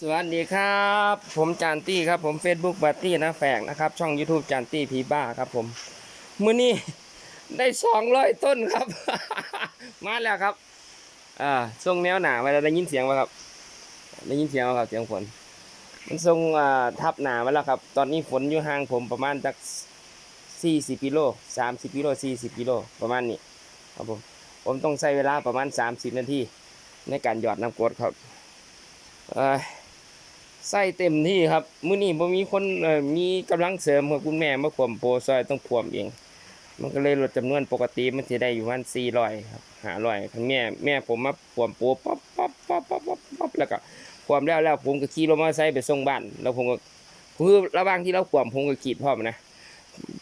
สวัสดีครับ ผมจานตี้ครับผม Facebook บัตตี้นะแฝกนะครับ ช่อง YouTube จานตี้พีบ้าครับผมมื้อนี้ได้สองร้อยต้นครับ มาแล้วครับอ่าทรงแนวหนามาแล้วได้ยินเสียงไหมครับ ได้ยินเสียงไหมครับเสียงฝนมันทรงอ่าทับหนามาแล้วครับ ตอนนี้ฝนอยู่ห่างผมประมาณจักสี่สิบกิโลสามสิบกิโลสี่สิบกิโลประมาณนี้ครับผมผมต้องใช้เวลาประมาณสามสิบนาทีในการหยอดน้ำกรดครับเอ้ย ใส่เต็มที่ครับ มื้อนี้บ่มีคนมีกำลังเสริมของคุณแม่มาขวมโปซอยต้องขวมเอง มันก็เลยลดจำนวนปกติมันสิได้อยู่ประมาณ400ครับ500คันแม่แม่ผมมาขวมโปปั๊บปั๊บปั๊บปั๊บปั๊บปั๊บแล้วก็ขวมแล้วแล้วผมก็ขี่รถมอเตอร์ไซค์ไปส่งบ้านแล้วผมก็คือระหว่างที่เราขวมผมก็กรีดพร้อมนะ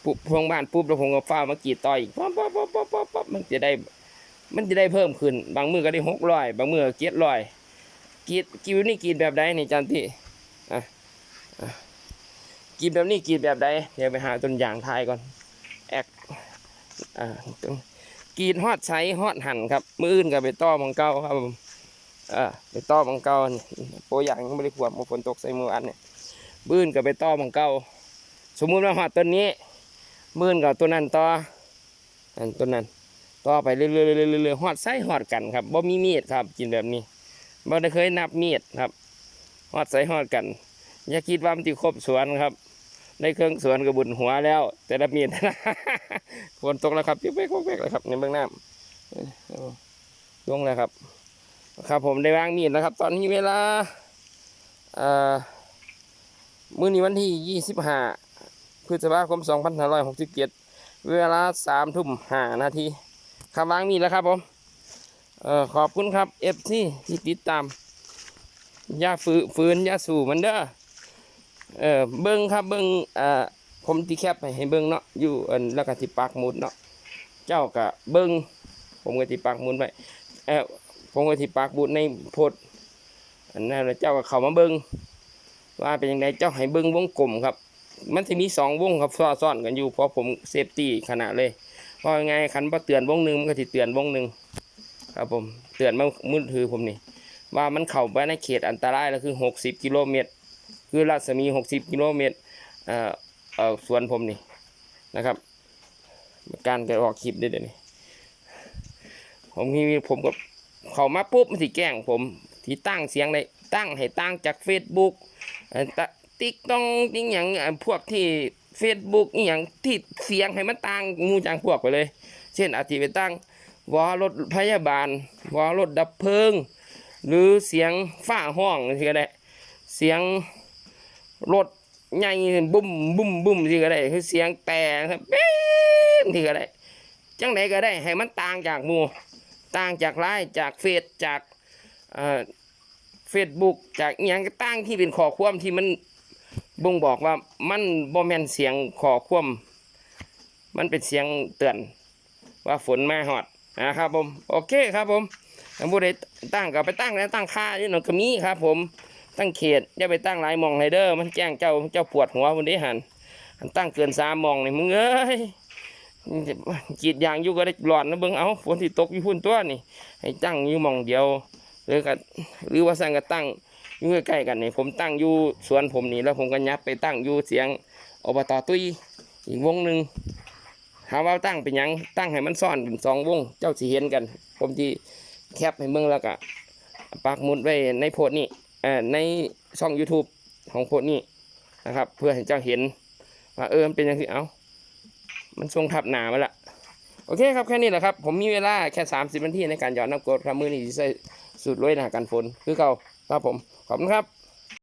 ปุ๊บงบ้านปุ๊บแล้วผมก็ฟ้ามากีดต่ออีกปั๊บปั๊บปั๊บปั๊บปั๊บปั๊บมันจะได้ มันจะได้เพิ่มขึ้น บางมือก็ได้600บางมือก็700กรีดกรีดนี่กรีดแบบใดนี่จันที่ กรีดแบบนี้กรีดแบบใดเดี๋ยวไปหาต้นยางทายก่อนแอกอ่ากรีดฮอดใช้ฮอดหั่นครับมืออื่นก็ไปต้อมังเก้าครับผมอ่าไปต้อมังเก้าโปรอย่างไม่ได้ขวบมาฝนตกใส่มืออันเนี่ยมืออื่นก็ไปต้อมังเก้าสมมุติว่าฮอดต้นนี้มืออื่นกับต้นนั้นต่ออันต้นนั้นต่อไปเรื่อยๆเรื่อยๆเรื่อยๆฮอดใส่ฮอดกันครับบ่มีมีดครับกินแบบนี้บ่ได้เคยนับมีดครับ ฮอดใส่ฮอดกัน อย่าคิดว่ามันจะครบสวนครับ ในเครื่องสวนกระบุญหัวแล้ว แต่ละมียนฝนตกแล้วครับเป๊กเป๊กเลยครับในเบื้องน้ำร้อาลงแล้วครับ ครับผมได้วางมีดแล้วครับ ตอนนี้เวลาเอ่อมื้อนี้วันที่ 25พฤษภาคม 2567 เวลา3ทุ่ม5นาทีครับวางมีดแล้วครับผมเอ่อขอบคุณครับ FC ที่ติดตาม อย่าฝืนฝืนอย่าสู่มันเด้อเออเบิ้งครับเบิ้งอ่าผมที่แคปให้ให้เบิ้งเนาะอยู่อันแล้วก็ที่ปักมุดเนาะเจ้าก็เบิ้งผมก็ที่ปักมุดไว้เออผมก็ที่ปักหมุดในโพดอันนั้นแล้วเจ้าก็เข้ามาเบิ้งว่าเป็นยังไงเจ้าให้เบิ้งวงกลมครับ มันจะมีสองวงครับซ้อนๆกันอยู่เพราะผมเซฟตี้ขนาดเลยเพราะยังไงคันบ่เตือนวงหนึ่งมันก็สิเตือนวงหนึ่งครับผมเตือนมามือถือผมนี่ ว่ามันเข้าไปในเขตอันตรายแล้วคือ 60 กิโลเมตร คือรัศมี 60 กิโลเมตรเอ่อเอ่อสวนผมนี่นะครับ การกระออกคลิปได้เดี๋ยวนี้ผมมีผมก็เข้ามาปุ๊บมันสิแกล้งผมที่ตั้งเสียงเลยตั้งให้ตั้งจาก Facebook ติ๊กต้องนี่อย่างพวกที่ Facebook นี่อย่างที่เสียงให้มันตั้งงูจังพวกไปเลย เช่นอาทิไปตั้งวอรถพยาบาลวอรถดับเพลิง หรือเสียงฝ้าห้องที่ก็ได้ เสียงรถใหญ่บุ้มบุ้มบุ้มที่ก็ได้คือเสียงแต่ครับเป๊มที่ก็ได้จังใดก็ได้ให้มันต่างจากหมู่ต่างจากไลน์จากเฟซจากเฟซบุ๊กจากอย่างก็ต่างที่เป็นข้อความที่มันบ่งบอกว่ามันบ่แม่นเสียงข้อความมันเป็นเสียงเตือนว่าฝนมาฮอดนะครับผม โอเคครับผม ถ้าผู้ใดตั้งก็ไปตั้งแล้วตั้งค่าอยู่หนองกระมีครับ ผมตั้งเขตอย่าไปตั้งหลายมองไรเด้อมันแจ้งเจ้าเจ้าปวดหัวคนนี้หันตั้งเกินสามมองนี่มึงเอ้ยจีดยางอยู่ก็ได้หลอนนะเบิ่งเอาฝนที่ตกอยู่พุ่นตัวนี่ให้ตั้งอยู่มองเดียว หรือก็หรือว่าสั่งก็ตั้งอยู่ใกล้ๆกันนี่ผมตั้งอยู่สวนผมนี่แล้วผมก็ยับไปตั้งอยู่เสียงอบตตุ้ยอีกวงหนึ่งถามว่าตั้งเป็นยังตั้งให้มันซ่อนเป็นสองวง เจ้าสิเห็นกัน ผมที่ แคปให้เมืองแล้วก็ปักหมุดไว้ในโพสต์นี้เอ่อในช่อง YouTube ของโพสต์นี้นะครับ เพื่อให้เจ้าเห็นว่าเออมันเป็นยังไงเอามันทรงทับหนามาละโอเคครับแค่นี้แหละครับผมมีเวลาแค่ 30นาทีในการหยอดน้ำกรดครับมือนี้สิใส่สูตรวยหนากันฝนคือเก่าครับผมขอบคุณครับ